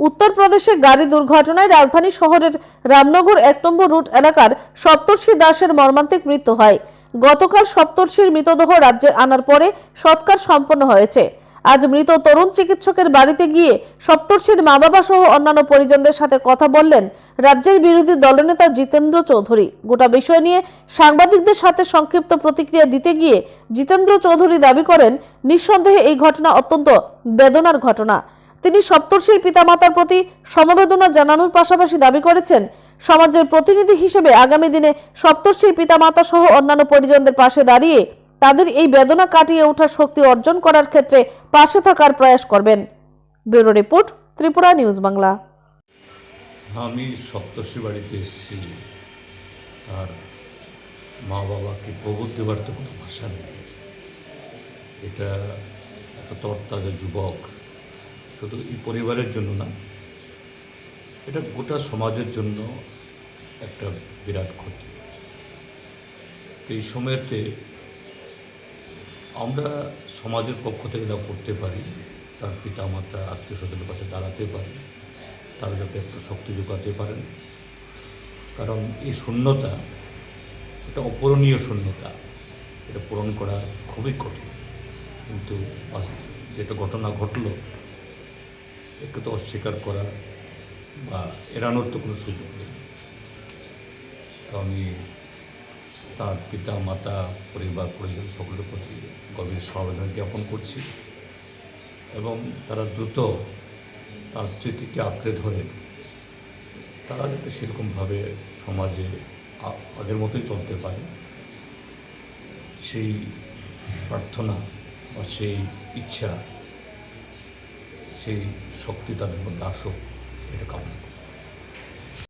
উত্তরপ্রদেশে গাড়ি দুর্ঘটনায় রাজধানী শহরের রামনগর এক নম্বর রুট এলাকার সপ্তর্ষি দাসের মর্মান্তিক মৃত্যু হয়। গতকাল সপ্তর্ষির মৃতদেহ রাজ্যে আনার পরে সৎকার সম্পন্ন হয়েছে। আজ মৃত তরুণ চিকিৎসকের বাড়িতে গিয়ে সপ্তর্ষির মা বাবা সহ অন্যান্য পরিজনদের সাথে কথা বললেন রাজ্যের বিরোধী দলনেতা জিতেন্দ্র চৌধুরী। গোটা বিষয় নিয়ে সাংবাদিকদের সাথে সংক্ষিপ্ত প্রতিক্রিয়া দিতে গিয়ে জিতেন্দ্র চৌধুরী দাবি করেন, নিঃসন্দেহে এই ঘটনা অত্যন্ত বেদনার ঘটনা। তিনি সপ্তর্ষির পিতামাতার প্রতি সমবেদনা জানানোর পাশাপাশি দাবি করেছেন, সমাজের প্রতিনিধি হিসেবে আগামী দিনে সপ্তর্ষির পিতামাতা সহ অন্যান্য পরিজনদের পাশে দাঁড়িয়ে তাদের এই বেদনা কাটিয়ে ওঠার শক্তি অর্জন করার ক্ষেত্রে পাশে থাকার প্রয়াস করবেন। Bureau report, Tripura news Bangla. আমি সপ্তর্ষি বাড়িতে এসেছি। আর মা বাবাকে প্রবোধ দেওয়ার তো কোনো ভাষা নেই। এটা একটা তরতাজা যুবক। শুধু এই পরিবারের জন্য না, এটা গোটা সমাজের জন্য একটা বিরাট ক্ষতি। এই সময়তে আমরা সমাজের পক্ষ থেকে যা করতে পারি, তার পিতা মাতা আত্মীয় স্বজনের পাশে দাঁড়াতে পারি, তারা যাতে একটু শক্তি যোগাতে পারেন। কারণ এই শূন্যতা, এটা অপূরণীয় শূন্যতা, এটা পূরণ করা খুবই কঠিন। কিন্তু যেটা ঘটনা ঘটলো একে তো অস্বীকার করা বা এড়ানোর তো কোনো সুযোগ নেই। তো আমি তার পিতা, মাতা, পরিবার, পরিজন সকলের প্রতি গভীর সমবেদনা জ্ঞাপন করছি এবং তারা দ্রুত তার স্মৃতিকে আঁকড়ে ধরে তারা যাতে সেরকমভাবে সমাজে আগের মতোই চলতে পারে। সেই প্রার্থনা বা সেই ইচ্ছা সেই শক্তি তাদের মধ্যে আসুক এটা কামনা